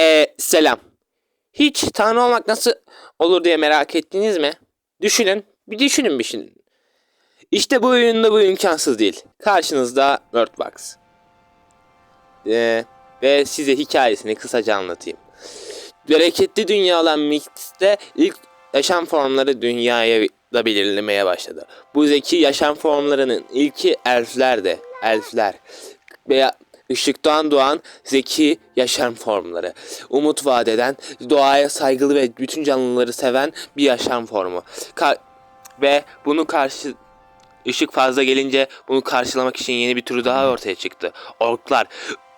Ee, selam. Hiç tanrı olmak nasıl olur diye merak ettiniz mi? Düşünün. Bir düşünün bir düşünün. İşte bu oyunda bu imkansız değil. Karşınızda Wordbox. Ee, ve size hikayesini kısaca anlatayım. Bereketli dünya olan Mix'te ilk yaşam formları dünyaya da belirlemeye başladı. Bu zeki yaşam formlarının ilki elflerdi. Elfler. Veya ışıktan doğan zeki yaşam formları. Umut vadeden, doğaya saygılı ve bütün canlıları seven bir yaşam formu. Ka- ve bunu karşı ışık fazla gelince bunu karşılamak için yeni bir türü daha ortaya çıktı. Orklar.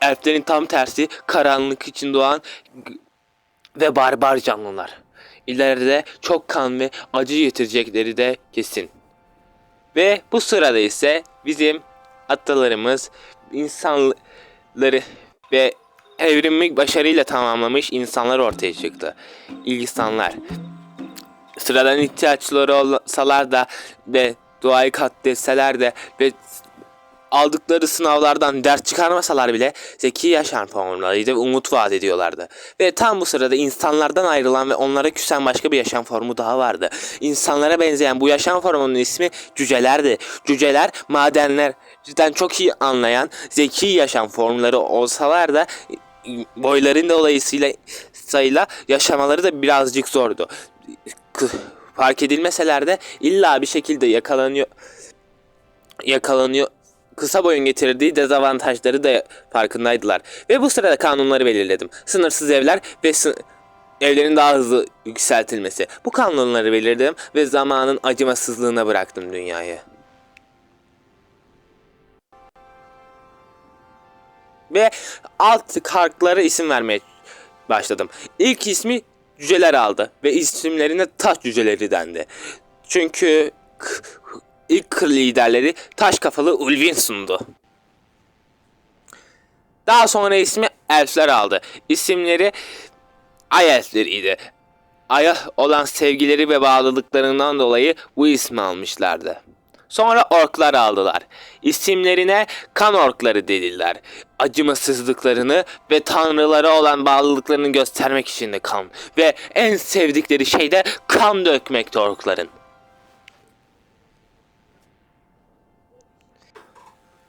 Elflerin tam tersi karanlık için doğan ve barbar canlılar. İleride çok kan ve acı getirecekleri de kesin. Ve bu sırada ise bizim atalarımız insanları ve evrimi başarıyla tamamlamış insanlar ortaya çıktı. İnsanlar. Sıradan ihtiyaçları olsalar da ve doğayı katletseler de ve aldıkları sınavlardan ders çıkarmasalar bile zeki yaşam formlarıydı ve umut vaat ediyorlardı. Ve tam bu sırada insanlardan ayrılan ve onlara küsen başka bir yaşam formu daha vardı. İnsanlara benzeyen bu yaşam formunun ismi cücelerdi. Cüceler madenlerden çok iyi anlayan zeki yaşam formları olsalar da boyların dolayısıyla sayıyla yaşamaları da birazcık zordu. Fark edilmeseler de illa bir şekilde yakalanıyor yakalanıyor kısa boyun getirdiği dezavantajları da farkındaydılar. Ve bu sırada kanunları belirledim. Sınırsız evler ve sı- evlerin daha hızlı yükseltilmesi. Bu kanunları belirledim ve zamanın acımasızlığına bıraktım dünyayı. Ve alt kartlara isim vermeye başladım. İlk ismi cüceler aldı ve isimlerine taş cüceleri dendi. Çünkü ilk liderleri taş kafalı Ulvin sundu. Daha sonra ismi elfler aldı. İsimleri Ay elfleriydi. Ay'a olan sevgileri ve bağlılıklarından dolayı bu ismi almışlardı. Sonra orklar aldılar. İsimlerine kan orkları dediler. Acımasızlıklarını ve tanrılara olan bağlılıklarını göstermek için de kan. Ve en sevdikleri şey de kan dökmekti orkların.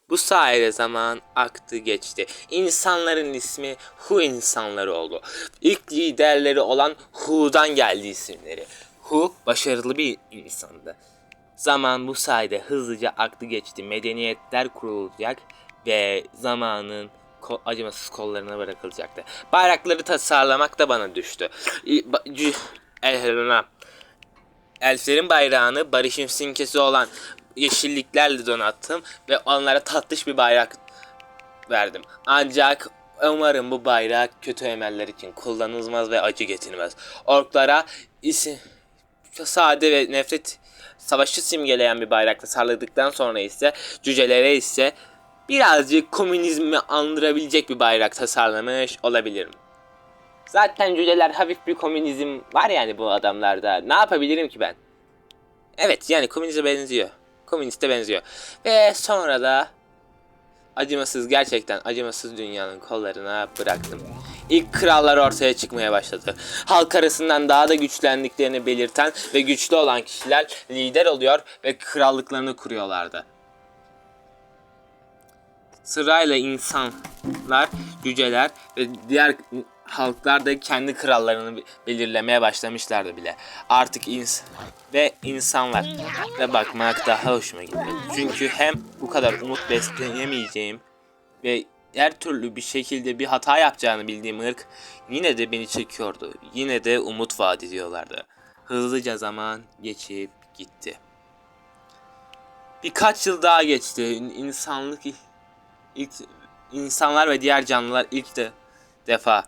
Bu sayede zaman aktı geçti. İnsanların ismi Hu insanları oldu. İlk liderleri olan Hu'dan geldi isimleri. Hu başarılı bir insandı. Zaman bu sayede hızlıca aktı geçti. Medeniyetler kurulacak ve zamanın acımasız kollarına bırakılacaktı. Bayrakları tasarlamak da bana düştü. Elflerin bayrağını barışın simgesi olan yeşilliklerle donattım ve onlara tatlış bir bayrak verdim. Ancak umarım bu bayrak kötü emeller için kullanılmaz ve acı getirmez. Orklara isi sade ve nefret savaşı simgeleyen bir bayrak tasarladıktan sonra ise cücelere ise birazcık komünizmi andırabilecek bir bayrak tasarlamış olabilirim. Zaten cüceler hafif bir komünizm var yani bu adamlarda. Ne yapabilirim ki ben? Evet yani komüniste benziyor. Komüniste benziyor. Ve sonra da acımasız gerçekten acımasız dünyanın kollarına bıraktım. İlk krallar ortaya çıkmaya başladı. Halk arasından daha da güçlendiklerini belirten ve güçlü olan kişiler lider oluyor ve krallıklarını kuruyorlardı. Sırayla insanlar, cüceler ve diğer halklar da kendi krallarını belirlemeye başlamışlardı bile. Artık ins ve insanlar ve bakmak daha hoşuma gitti. Çünkü hem bu kadar umut besleyemeyeceğim ve her türlü bir şekilde bir hata yapacağını bildiğim ırk yine de beni çekiyordu. Yine de umut vaat ediyorlardı. Hızlıca zaman geçip gitti. Birkaç yıl daha geçti. İnsanlık ilk insanlar ve diğer canlılar ilk de defa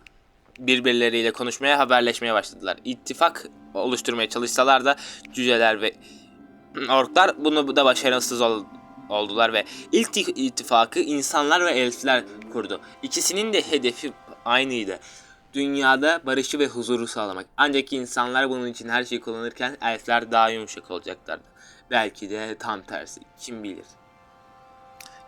birbirleriyle konuşmaya, haberleşmeye başladılar. İttifak oluşturmaya çalışsalar da cüceler ve orklar bunu da başarısız ol- oldular ve ilk ti- ittifakı insanlar ve elfler kurdu. İkisinin de hedefi aynıydı. Dünyada barışı ve huzuru sağlamak. Ancak insanlar bunun için her şeyi kullanırken elfler daha yumuşak olacaklardı. Belki de tam tersi. Kim bilir.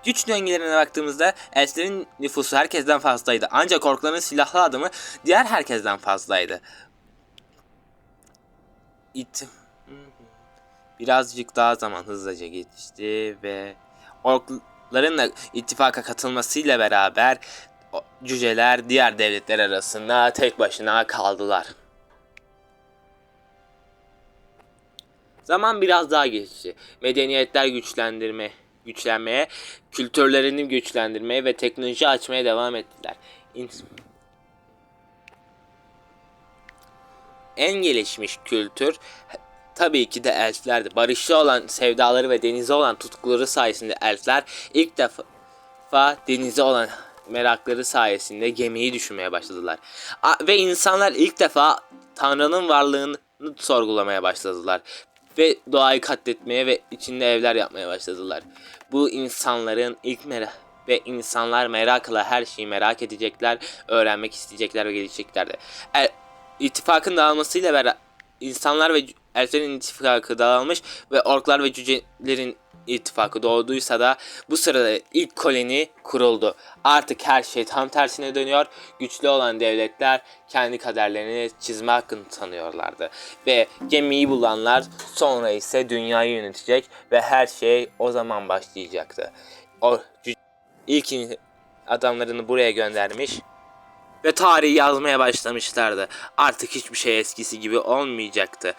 Güç dengelerine baktığımızda elflerin nüfusu herkesten fazlaydı. Ancak orkların silahlı adamı diğer herkesten fazlaydı. İt birazcık daha zaman hızlıca geçti ve orkların da ittifaka katılmasıyla beraber cüceler diğer devletler arasında tek başına kaldılar. Zaman biraz daha geçti. Medeniyetler güçlendirme, güçlenmeye, kültürlerini güçlendirmeye ve teknoloji açmaya devam ettiler. En gelişmiş kültür tabii ki de elflerdi. Barışçı olan sevdaları ve denize olan tutkuları sayesinde elfler ilk defa denize olan merakları sayesinde gemiyi düşünmeye başladılar. Ve insanlar ilk defa Tanrı'nın varlığını sorgulamaya başladılar. Ve doğayı katletmeye ve içinde evler yapmaya başladılar. Bu insanların ilk merak ve insanlar merakla her şeyi merak edecekler, öğrenmek isteyecekler ve gelişeceklerdi. El, ittifakın dağılmasıyla beraber insanlar ve elflerin ittifakı dağılmış ve orklar ve cücelerin ittifakı doğduysa da bu sırada ilk koloni kuruldu. Artık her şey tam tersine dönüyor. Güçlü olan devletler kendi kaderlerini çizme hakkını tanıyorlardı. Ve gemiyi bulanlar sonra ise dünyayı yönetecek ve her şey o zaman başlayacaktı. O ilk adamlarını buraya göndermiş ve tarihi yazmaya başlamışlardı. Artık hiçbir şey eskisi gibi olmayacaktı.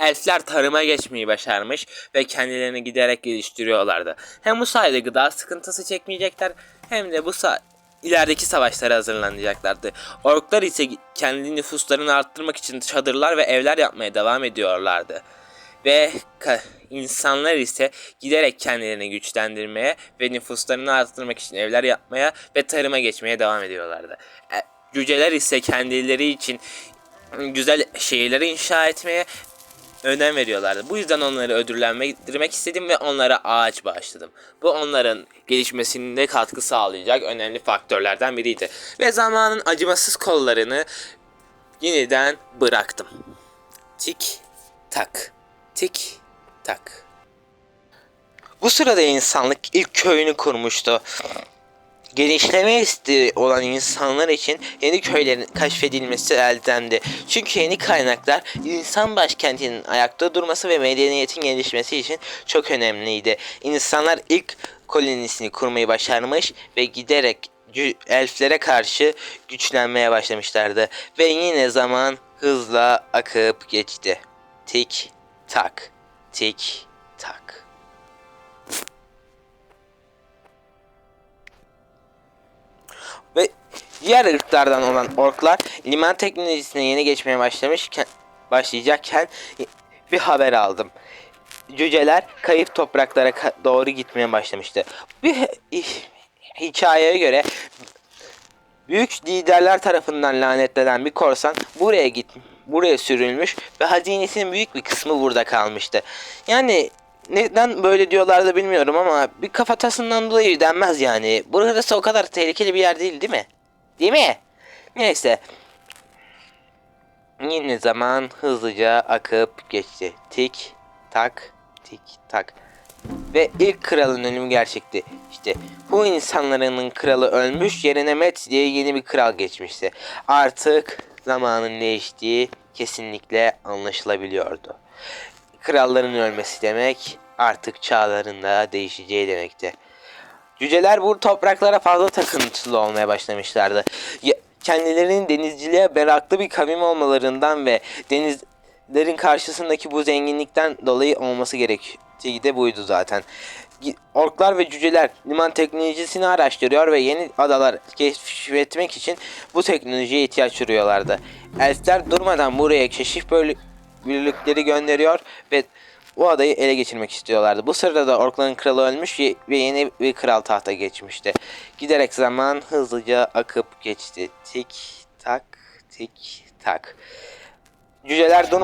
Elfler tarıma geçmeyi başarmış ve kendilerini giderek geliştiriyorlardı. Hem bu sayede gıda sıkıntısı çekmeyecekler hem de bu sa- ilerideki savaşlara hazırlanacaklardı. Orklar ise kendi nüfuslarını arttırmak için çadırlar ve evler yapmaya devam ediyorlardı. Ve insanlar ise giderek kendilerini güçlendirmeye ve nüfuslarını arttırmak için evler yapmaya ve tarıma geçmeye devam ediyorlardı. E, cüceler ise kendileri için güzel şehirleri inşa etmeye önem veriyorlardı. Bu yüzden onları ödüllendirmek istedim ve onlara ağaç bağışladım. Bu onların gelişmesinde katkı sağlayacak önemli faktörlerden biriydi. Ve zamanın acımasız kollarını yeniden bıraktım. Tik tak. Tik tak. Bu sırada insanlık ilk köyünü kurmuştu. Genişleme isteği olan insanlar için yeni köylerin keşfedilmesi eldendi. Çünkü yeni kaynaklar insan başkentinin ayakta durması ve medeniyetin gelişmesi için çok önemliydi. İnsanlar ilk kolonisini kurmayı başarmış ve giderek elflere karşı güçlenmeye başlamışlardı. Ve yine zaman hızla akıp geçti. Tik tak, tik tak. Diğer ırklardan olan orklar liman teknolojisine yeni geçmeye başlamışken başlayacakken bir haber aldım. Cüceler kayıp topraklara ka- doğru gitmeye başlamıştı. Bir hi- hikayeye göre büyük liderler tarafından lanetlenen bir korsan buraya git buraya sürülmüş ve hazinesinin büyük bir kısmı burada kalmıştı. Yani neden böyle diyorlar da bilmiyorum ama bir kafatasından dolayı denmez yani. Burası o kadar tehlikeli bir yer değil değil mi? Değil mi? Neyse. Yine zaman hızlıca akıp geçti. Tik tak tik tak. Ve ilk kralın ölümü gerçekti. İşte bu insanların kralı ölmüş yerine Met diye yeni bir kral geçmişti. Artık zamanın değiştiği kesinlikle anlaşılabiliyordu. Kralların ölmesi demek artık çağların da değişeceği demekti. Cüceler bu topraklara fazla takıntılı olmaya başlamışlardı. Ya- Kendilerinin denizciliğe meraklı bir kavim olmalarından ve denizlerin karşısındaki bu zenginlikten dolayı olması gerektiği de buydu zaten. Orklar ve cüceler liman teknolojisini araştırıyor ve yeni adalar keşfetmek için bu teknolojiye ihtiyaç duyuyorlardı. Elfler durmadan buraya keşif birlikleri gönderiyor ve bu adayı ele geçirmek istiyorlardı. Bu sırada da orkların kralı ölmüş ve yeni bir kral tahta geçmişti. Giderek zaman hızlıca akıp geçti. Tik tak tik tak. Cüceler dur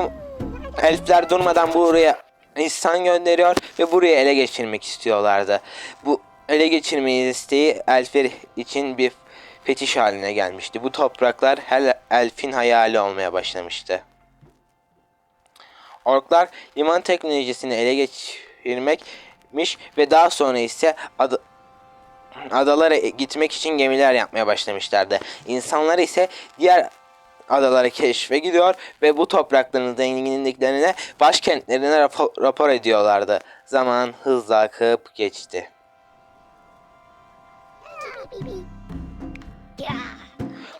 elfler durmadan buraya insan gönderiyor ve buraya ele geçirmek istiyorlardı. Bu ele geçirme isteği elfler için bir fetiş haline gelmişti. Bu topraklar her elfin hayali olmaya başlamıştı. Orklar liman teknolojisini ele geçirmekmiş ve daha sonra ise ad- adalara gitmek için gemiler yapmaya başlamışlardı. İnsanlar ise diğer adalara keşfe gidiyor ve bu toprakların zenginliklerine başkentlerine rapor, rapor ediyorlardı. Zaman hızla akıp geçti.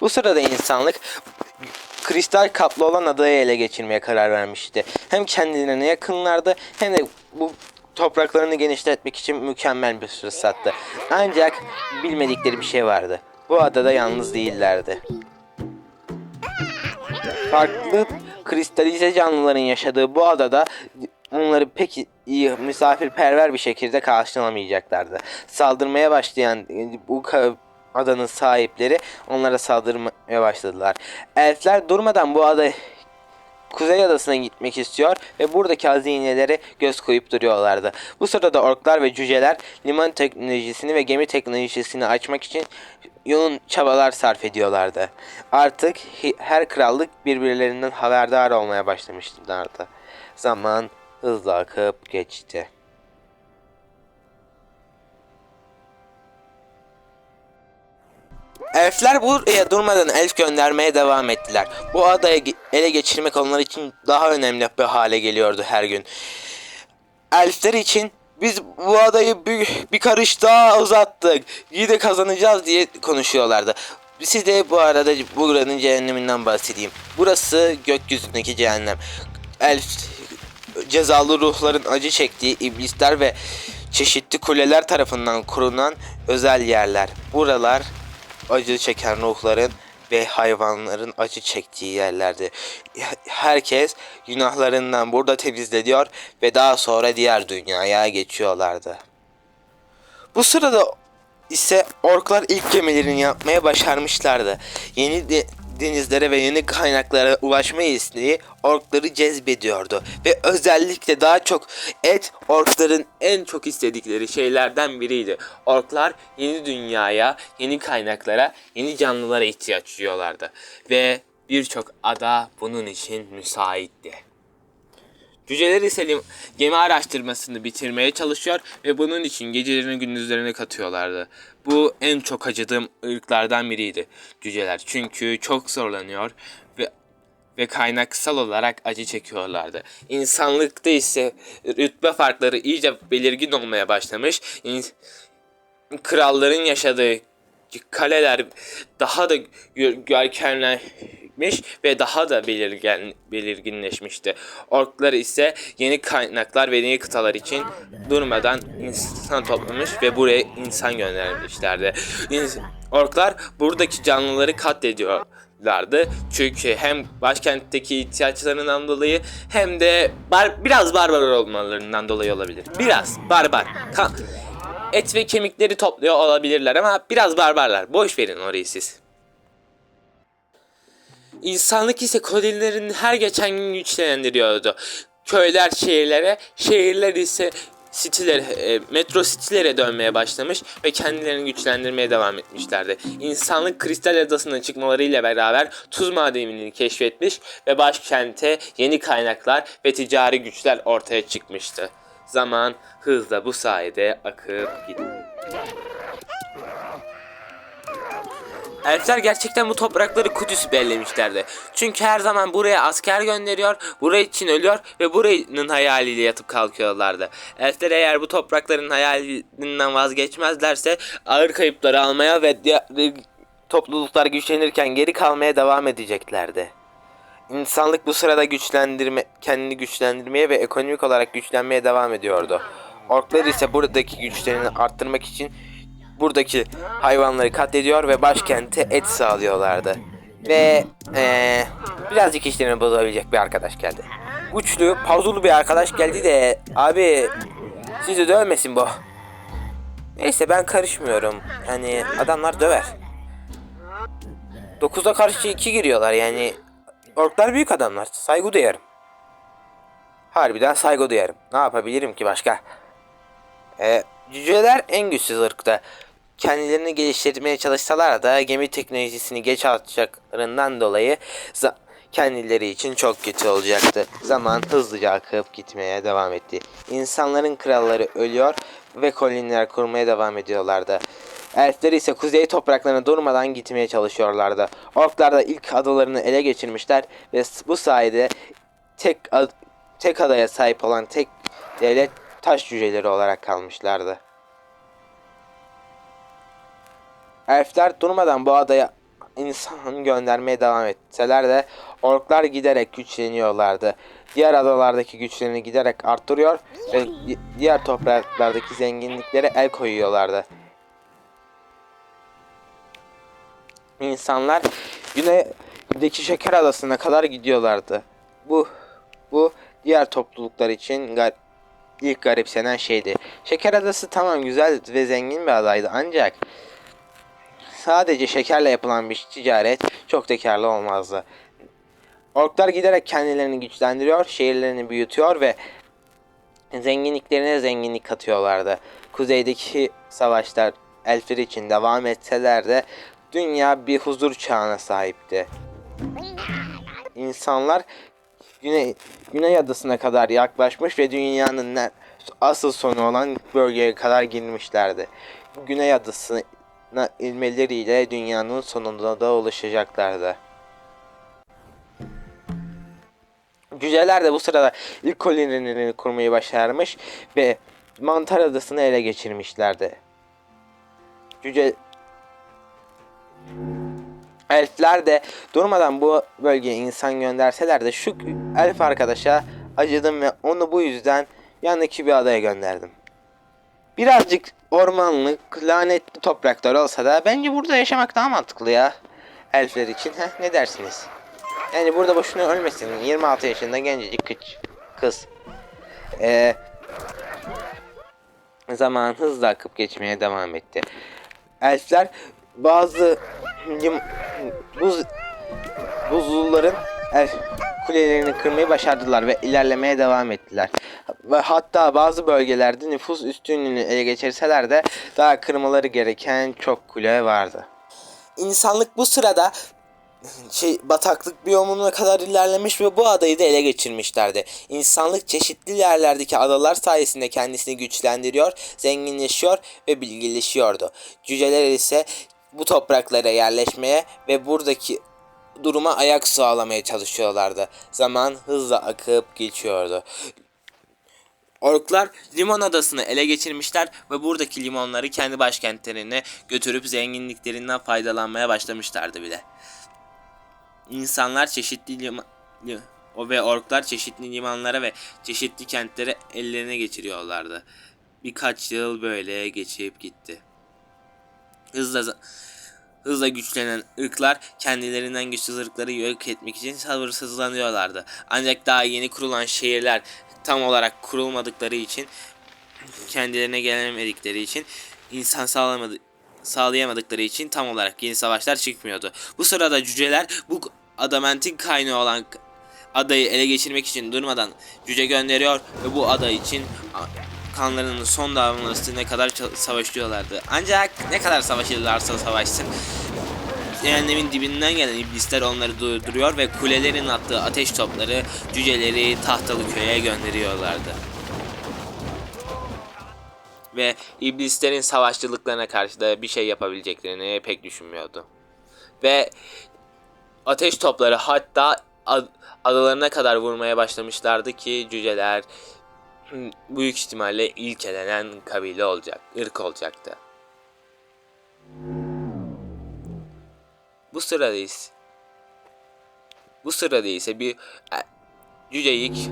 Bu sırada insanlık kristal kaplı olan adayı ele geçirmeye karar vermişti. Hem kendilerine yakınlardı hem de bu topraklarını genişletmek için mükemmel bir fırsattı. Ancak bilmedikleri bir şey vardı. Bu adada yalnız değillerdi. Farklı kristalize canlıların yaşadığı bu adada onları pek iyi misafirperver bir şekilde karşılamayacaklardı. Saldırmaya başlayan bu adanın sahipleri onlara saldırmaya başladılar. Elfler durmadan bu ada Kuzey Adası'na gitmek istiyor ve buradaki hazinelere göz koyup duruyorlardı. Bu sırada orklar ve cüceler liman teknolojisini ve gemi teknolojisini açmak için yoğun çabalar sarf ediyorlardı. Artık her krallık birbirlerinden haberdar olmaya başlamışlardı. Zaman hızla akıp geçti. Elfler buraya durmadan elf göndermeye devam ettiler. Bu adayı ele geçirmek onlar için daha önemli bir hale geliyordu her gün. Elfler için biz bu adayı bir, bir karış daha uzattık. İyi de kazanacağız diye konuşuyorlardı. Size bu arada buranın cehenneminden bahsedeyim. Burası gökyüzündeki cehennem. Elf cezalı ruhların acı çektiği iblisler ve çeşitli kuleler tarafından kurulan özel yerler. Buralar acı çeken ruhların ve hayvanların acı çektiği yerlerdi. Herkes günahlarından burada temizleniyor ve daha sonra diğer dünyaya geçiyorlardı. Bu sırada ise orklar ilk gemilerini yapmaya başarmışlardı. Yeni de- denizlere ve yeni kaynaklara ulaşma isteği orkları cezbediyordu. Ve özellikle daha çok et orkların en çok istedikleri şeylerden biriydi. Orklar yeni dünyaya, yeni kaynaklara, yeni canlılara ihtiyaç duyuyorlardı. Ve birçok ada bunun için müsaitti. Cüceler ise gemi araştırmasını bitirmeye çalışıyor ve bunun için gecelerini gündüzlerine katıyorlardı. Bu en çok acıdığım ırklardan biriydi cüceler. Çünkü çok zorlanıyor ve ve kaynaksal olarak acı çekiyorlardı. İnsanlıkta ise rütbe farkları iyice belirgin olmaya başlamış. İn- kralların yaşadığı kaleler daha da gö- görkemlenmiş ve daha da belirgen, belirginleşmişti. Orklar ise yeni kaynaklar ve yeni kıtalar için durmadan insan toplamış ve buraya insan göndermişlerdi. Orklar buradaki canlıları katlediyorlardı. Çünkü hem başkentteki ihtiyaçlarından dolayı hem de bar biraz barbar olmalarından dolayı olabilir. Biraz barbar. Ka- et ve kemikleri topluyor olabilirler ama biraz barbarlar. Boş verin orayı siz. İnsanlık ise kolonilerini her geçen gün güçlendiriyordu. Köyler şehirlere, şehirler ise sitelere, e, metro sitelere dönmeye başlamış ve kendilerini güçlendirmeye devam etmişlerdi. İnsanlık Kristal Adası'na çıkmalarıyla beraber tuz madenini keşfetmiş ve başkente yeni kaynaklar ve ticari güçler ortaya çıkmıştı. Zaman hızla bu sayede akıp gitti. Elfler gerçekten bu toprakları Kudüs bellemişlerdi. Çünkü her zaman buraya asker gönderiyor, buraya için ölüyor ve buranın hayaliyle yatıp kalkıyorlardı. Elfler eğer bu toprakların hayalinden vazgeçmezlerse ağır kayıpları almaya ve diğer topluluklar güçlenirken geri kalmaya devam edeceklerdi. İnsanlık bu sırada güçlendirme, kendini güçlendirmeye ve ekonomik olarak güçlenmeye devam ediyordu. Orklar ise buradaki güçlerini arttırmak için buradaki hayvanları katlediyor ve başkente et sağlıyorlardı. Ve eee birazcık işlerini bozabilecek bir arkadaş geldi. Güçlü, pazulu bir arkadaş geldi de abi sizi dövmesin bu. Neyse ben karışmıyorum. Hani adamlar döver. 9'a karşı 2 giriyorlar yani. Orklar büyük adamlar. Saygı duyarım. Harbiden saygı duyarım. Ne yapabilirim ki başka? Ee, cüceler en güçsüz ırkta. Kendilerini geliştirmeye çalışsalar da gemi teknolojisini geç atacaklarından dolayı kendileri için çok kötü olacaktı. Zaman hızlıca akıp gitmeye devam etti. İnsanların kralları ölüyor ve koloniler kurmaya devam ediyorlardı. Elfler ise kuzey topraklarına durmadan gitmeye çalışıyorlardı. Orklar da ilk adalarını ele geçirmişler ve bu sayede tek ad- tek adaya sahip olan tek devlet taş cüceleri olarak kalmışlardı. Elfler durmadan bu adaya insan göndermeye devam etseler de orklar giderek güçleniyorlardı. Diğer adalardaki güçlerini giderek arttırıyor ve di- diğer topraklardaki zenginliklere el koyuyorlardı. İnsanlar güneydeki şeker adasına kadar gidiyorlardı. Bu bu diğer topluluklar için gar- ilk garipsenen şeydi. Şeker adası tamam güzel ve zengin bir adaydı ancak sadece şekerle yapılan bir ticaret çok da karlı olmazdı. Orklar giderek kendilerini güçlendiriyor, şehirlerini büyütüyor ve zenginliklerine zenginlik katıyorlardı. Kuzeydeki savaşlar elfler için devam etseler de dünya bir huzur çağına sahipti. İnsanlar Güney, Güney Adası'na kadar yaklaşmış ve dünyanın asıl sonu olan bölgeye kadar girmişlerdi. Güney Adası'na ilmeleriyle dünyanın sonunda da ulaşacaklardı. Cüceler de bu sırada ilk kolonilerini kurmayı başarmış ve Mantar Adası'nı ele geçirmişlerdi. Cüce Elfler de durmadan bu bölgeye insan gönderseler de şu elf arkadaşa acıdım ve onu bu yüzden yanındaki bir adaya gönderdim. Birazcık ormanlık, lanetli topraklar olsa da bence burada yaşamak daha mantıklı ya. Elfler için. Heh, ne dersiniz? Yani burada boşuna ölmesin. 26 yaşında gencecik kız. Ee, zaman hızla akıp geçmeye devam etti. Elfler bazı buz buzulların elf kulelerini kırmayı başardılar ve ilerlemeye devam ettiler. Ve hatta bazı bölgelerde nüfus üstünlüğünü ele geçirseler de daha kırmaları gereken çok kule vardı. İnsanlık bu sırada şey bataklık biyomuna kadar ilerlemiş ve bu adayı da ele geçirmişlerdi. İnsanlık çeşitli yerlerdeki adalar sayesinde kendisini güçlendiriyor, zenginleşiyor ve bilgileşiyordu. Cüceler ise bu topraklara yerleşmeye ve buradaki duruma ayak sağlamaya çalışıyorlardı. Zaman hızla akıp geçiyordu. Orklar limon adasını ele geçirmişler ve buradaki limonları kendi başkentlerine götürüp zenginliklerinden faydalanmaya başlamışlardı bile. İnsanlar çeşitli lima, li- o ve orklar çeşitli limanlara ve çeşitli kentlere ellerine geçiriyorlardı. Birkaç yıl böyle geçip gitti. Hızla hızla güçlenen ırklar kendilerinden güçsüz ırkları yok etmek için sabırsızlanıyorlardı. Ancak daha yeni kurulan şehirler tam olarak kurulmadıkları için kendilerine gelemedikleri için insan sağlamadı sağlayamadıkları için tam olarak yeni savaşlar çıkmıyordu. Bu sırada cüceler bu adamentin kaynağı olan adayı ele geçirmek için durmadan cüce gönderiyor ve bu ada için kanlarının son damlasına kadar ça- savaşıyorlardı. Ancak ne kadar savaşırlarsa savaşsın cehennemin dibinden gelen iblisler onları durduruyor ve kulelerin attığı ateş topları cüceleri tahtalı köye gönderiyorlardı ve iblislerin savaşçılıklarına karşı da bir şey yapabileceklerini pek düşünmüyordu. Ve ateş topları hatta ad- adalarına kadar vurmaya başlamışlardı ki cüceler büyük ihtimalle ilk elenen kabile olacak, ırk olacaktı. Bu sırada ise bu sırada ise bir e, cüceyik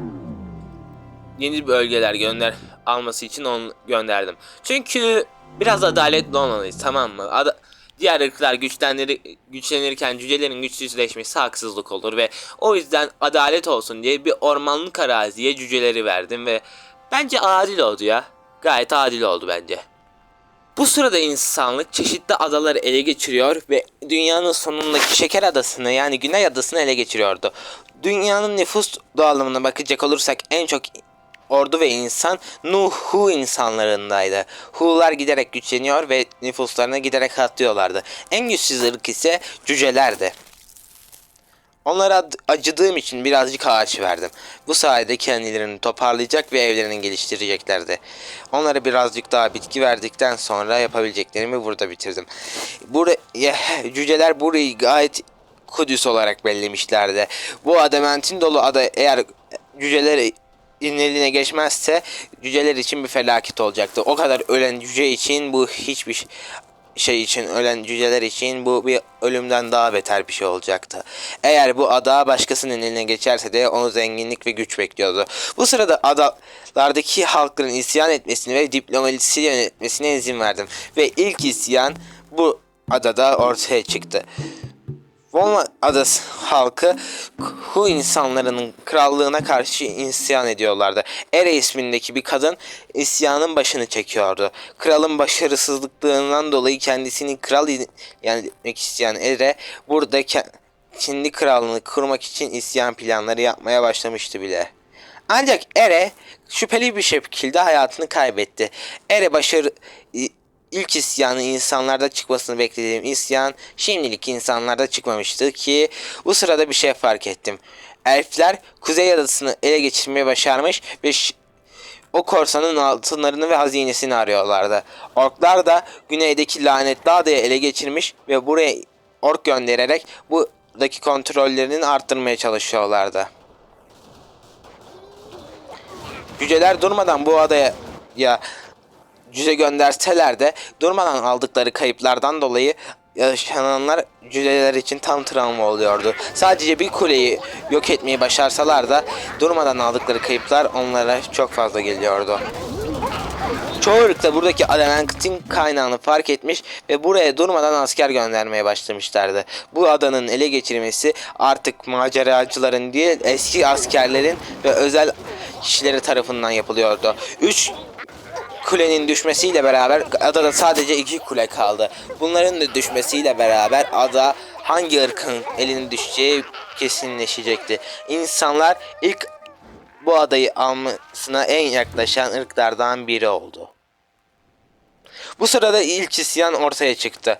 yeni bölgeler gönder alması için onu gönderdim. Çünkü biraz adaletli olmalıyız tamam mı? Ada diğer ırklar güçlenir güçlenirken cücelerin güçsüzleşmesi haksızlık olur ve o yüzden adalet olsun diye bir ormanlık araziye cüceleri verdim ve bence adil oldu ya. Gayet adil oldu bence. Bu sırada insanlık çeşitli adaları ele geçiriyor ve dünyanın sonundaki şeker adasını yani güney adasını ele geçiriyordu. Dünyanın nüfus dağılımına bakacak olursak en çok ordu ve insan Nuhu insanlarındaydı. Hu'lar giderek güçleniyor ve nüfuslarına giderek atlıyorlardı. En güçsüz ırk ise cücelerdi. Onlara acıdığım için birazcık ağaç verdim. Bu sayede kendilerini toparlayacak ve evlerini geliştireceklerdi. Onlara birazcık daha bitki verdikten sonra yapabileceklerimi burada bitirdim. Buraya, cüceler burayı gayet Kudüs olarak bellemişlerdi. Bu adamentin dolu ada eğer cüceleri eline geçmezse cüceler için bir felaket olacaktı. O kadar ölen cüce için bu hiçbir şey için ölen cüceler için bu bir ölümden daha beter bir şey olacaktı. Eğer bu ada başkasının eline geçerse de onu zenginlik ve güç bekliyordu. Bu sırada adalardaki halkların isyan etmesini ve diplomasi yönetmesine izin verdim. Ve ilk isyan bu adada ortaya çıktı. Volma adası halkı Hu insanlarının krallığına karşı isyan ediyorlardı. Ere ismindeki bir kadın isyanın başını çekiyordu. Kralın başarısızlıklarından dolayı kendisini kral yani etmek isteyen Ere burada ke- kendi krallığını kurmak için isyan planları yapmaya başlamıştı bile. Ancak Ere şüpheli bir şekilde hayatını kaybetti. Ere başarı ilk isyanı insanlarda çıkmasını beklediğim isyan şimdilik insanlarda çıkmamıştı ki bu sırada bir şey fark ettim. Elfler Kuzey Adası'nı ele geçirmeye başarmış ve o korsanın altınlarını ve hazinesini arıyorlardı. Orklar da güneydeki lanetli adayı ele geçirmiş ve buraya ork göndererek buradaki kontrollerini arttırmaya çalışıyorlardı. Cüceler durmadan bu adaya ya cüce gönderseler de durmadan aldıkları kayıplardan dolayı yaşananlar cüceler için tam travma oluyordu. Sadece bir kuleyi yok etmeyi başarsalar da durmadan aldıkları kayıplar onlara çok fazla geliyordu. Çoğu ırk da buradaki elementin kaynağını fark etmiş ve buraya durmadan asker göndermeye başlamışlardı. Bu adanın ele geçirilmesi artık maceracıların değil eski askerlerin ve özel kişileri tarafından yapılıyordu. Üç kulenin düşmesiyle beraber adada sadece iki kule kaldı. Bunların da düşmesiyle beraber ada hangi ırkın eline düşeceği kesinleşecekti. İnsanlar ilk bu adayı almasına en yaklaşan ırklardan biri oldu. Bu sırada ilk isyan ortaya çıktı.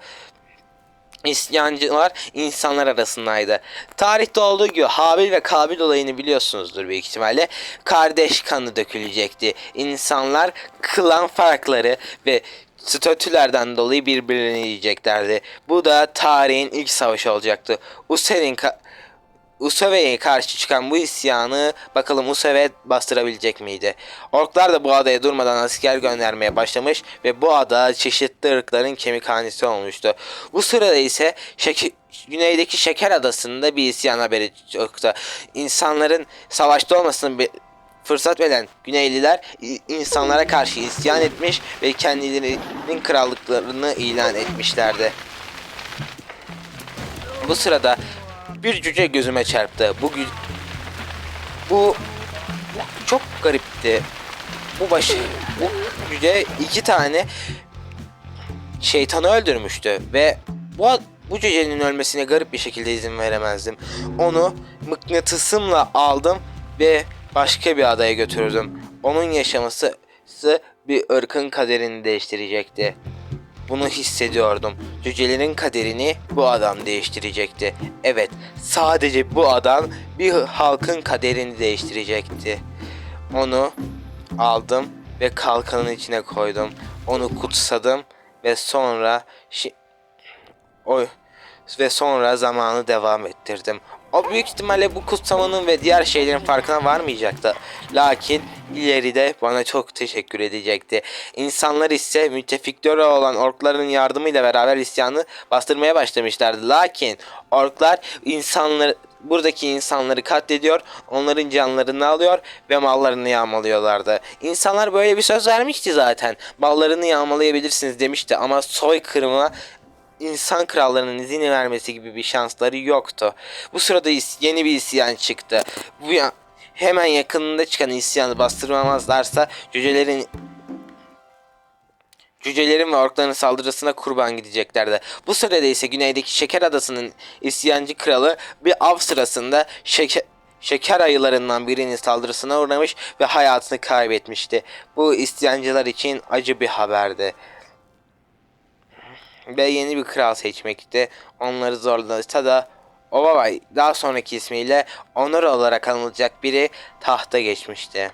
İsyancılar insanlar arasındaydı. Tarihte olduğu gibi Habil ve Kabil olayını biliyorsunuzdur büyük ihtimalle. Kardeş kanı dökülecekti. İnsanlar klan farkları ve statülerden dolayı birbirlerini yiyeceklerdi. Bu da tarihin ilk savaşı olacaktı. User'in Useve'ye karşı çıkan bu isyanı bakalım Useve bastırabilecek miydi? Orklar da bu adaya durmadan asker göndermeye başlamış ve bu ada çeşitli ırkların kemikhanesi olmuştu. Bu sırada ise şeke- güneydeki Şeker Adası'nda bir isyan haberi çıktı. İnsanların savaşta olmasını be- fırsat veren Güneyliler insanlara karşı isyan etmiş ve kendilerinin krallıklarını ilan etmişlerdi. Bu sırada bir cüce gözüme çarptı. Bu bu çok garipti. Bu başı bu cüce iki tane şeytanı öldürmüştü ve bu bu cücenin ölmesine garip bir şekilde izin veremezdim. Onu mıknatısımla aldım ve başka bir adaya götürdüm. Onun yaşaması bir ırkın kaderini değiştirecekti. Bunu hissediyordum. Cücelerin kaderini bu adam değiştirecekti. Evet, sadece bu adam bir halkın kaderini değiştirecekti. Onu aldım ve kalkanın içine koydum. Onu kutsadım ve sonra şi- o ve sonra zamanı devam ettirdim. O büyük ihtimalle bu kutsamanın ve diğer şeylerin farkına varmayacaktı. Lakin ileride bana çok teşekkür edecekti. İnsanlar ise müttefikleri olan orkların yardımıyla beraber isyanı bastırmaya başlamışlardı. Lakin orklar insanları buradaki insanları katlediyor, onların canlarını alıyor ve mallarını yağmalıyorlardı. İnsanlar böyle bir söz vermişti zaten. Mallarını yağmalayabilirsiniz demişti ama soykırıma insan krallarının izin vermesi gibi bir şansları yoktu. Bu sırada yeni bir isyan çıktı. Bu ya- hemen yakınında çıkan isyanı bastırmamazlarsa cücelerin Cücelerin ve orkların saldırısına kurban gideceklerdi. Bu sırada ise güneydeki Şeker Adası'nın isyancı kralı bir av sırasında şeker, şeker ayılarından birinin saldırısına uğramış ve hayatını kaybetmişti. Bu isyancılar için acı bir haberdi ve yeni bir kral seçmekte onları zorlasa da Obabay daha sonraki ismiyle Onur olarak anılacak biri tahta geçmişti.